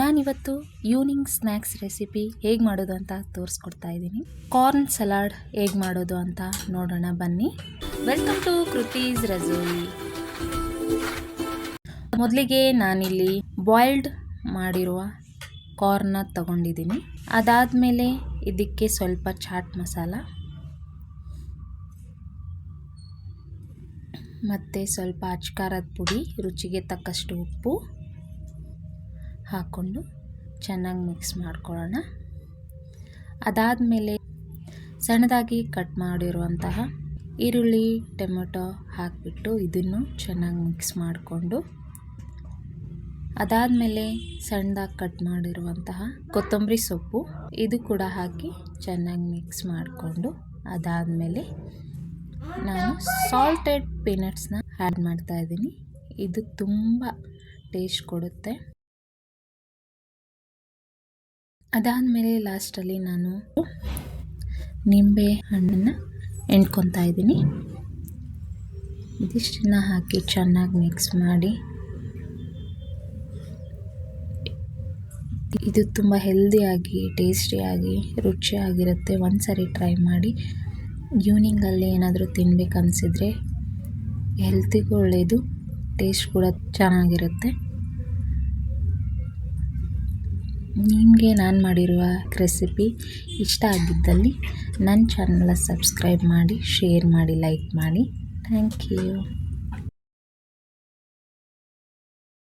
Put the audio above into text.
ನಾನಿವತ್ತು evening snacks recipe ಹೇಗೆ ಮಾಡೋದು ಅಂತ ತೋರಿಸ್ಕೊಡ್ತಾ ಇದ್ದೀನಿ. ಕಾರ್ನ್ ಸಲಾಡ್ ಹೇಗೆ ಮಾಡೋದು ಅಂತ ನೋಡೋಣ, ಬನ್ನಿ. ವೆಲ್ಕಮ್ ಟು ಕೃತೀಸ್ ರಜೋಯಿ ಮೊದಲಿಗೆ ನಾನಿಲ್ಲಿ ಬಾಯ್ಲ್ಡ್ ಮಾಡಿರುವ ಕಾರ್ನ ತಗೊಂಡಿದ್ದೀನಿ. ಅದಾದಮೇಲೆ ಇದಕ್ಕೆ ಸ್ವಲ್ಪ ಚಾಟ್ ಮಸಾಲ ಮತ್ತು ಸ್ವಲ್ಪ ಅಚ್ಕಾರದ ಪುಡಿ, ರುಚಿಗೆ ತಕ್ಕಷ್ಟು ಉಪ್ಪು. ಹಾಕ್ಕೊಂಡು ಚೆನ್ನಾಗಿ ಮಿಕ್ಸ್ ಮಾಡ್ಕೊಳ್ಳೋಣ. ಅದಾದಮೇಲೆ ಸಣ್ಣದಾಗಿ ಕಟ್ ಮಾಡಿರುವಂತಹ ಈರುಳ್ಳಿ, ಟೊಮೆಟೊ ಹಾಕಿಬಿಟ್ಟು ಇದನ್ನು ಚೆನ್ನಾಗಿ ಮಿಕ್ಸ್ ಮಾಡಿಕೊಂಡು, ಅದಾದಮೇಲೆ ಸಣ್ಣದಾಗಿ ಕಟ್ ಮಾಡಿರುವಂತಹ ಕೊತ್ತಂಬರಿ ಸೊಪ್ಪು ಇದು ಕೂಡ ಹಾಕಿ ಚೆನ್ನಾಗಿ ಮಿಕ್ಸ್ ಮಾಡಿಕೊಂಡು, ಅದಾದಮೇಲೆ ನಾನು ಸಾಲ್ಟೆಡ್ ಪೀನಟ್ಸ್ನ ಆ್ಯಡ್ ಮಾಡ್ತಾ ಇದ್ದೀನಿ. ಇದು ತುಂಬ ಟೇಸ್ಟ್ ಕೊಡುತ್ತೆ. ಅದಾದಮೇಲೆ ಲಾಸ್ಟಲ್ಲಿ ನಾನು ನಿಂಬೆ ಹಣ್ಣನ್ನು ಎಣ್ಕೊತಾ ಇದ್ದೀನಿ. ಇದಿಷ್ಟನ್ನ ಹಾಕಿ ಚೆನ್ನಾಗಿ ಮಿಕ್ಸ್ ಮಾಡಿ. ಇದು ತುಂಬ ಹೆಲ್ದಿಯಾಗಿ ಟೇಸ್ಟಿಯಾಗಿ ರುಚಿಯಾಗಿರುತ್ತೆ. ಒಂದು ಸರಿ ಟ್ರೈ ಮಾಡಿ ಈವ್ನಿಂಗಲ್ಲಿ ಏನಾದರೂ ತಿನ್ಬೇಕು ಅನಿಸಿದರೆ ಹೆಲ್ತಿಗೂ ಒಳ್ಳೆಯದು ಟೇಸ್ಟ್ ಕೂಡ ಚೆನ್ನಾಗಿರುತ್ತೆ. ನಿಮಗೆ ನಾನು ಮಾಡಿರುವ ರೆಸಿಪಿ ಇಷ್ಟ ಆಗಿದ್ದಲ್ಲಿ ನನ್ನ ಚಾನಲ ಸಬ್ಸ್ಕ್ರೈಬ್ ಮಾಡಿ, ಶೇರ್ ಮಾಡಿ, ಲೈಕ್ ಮಾಡಿ. Thank you.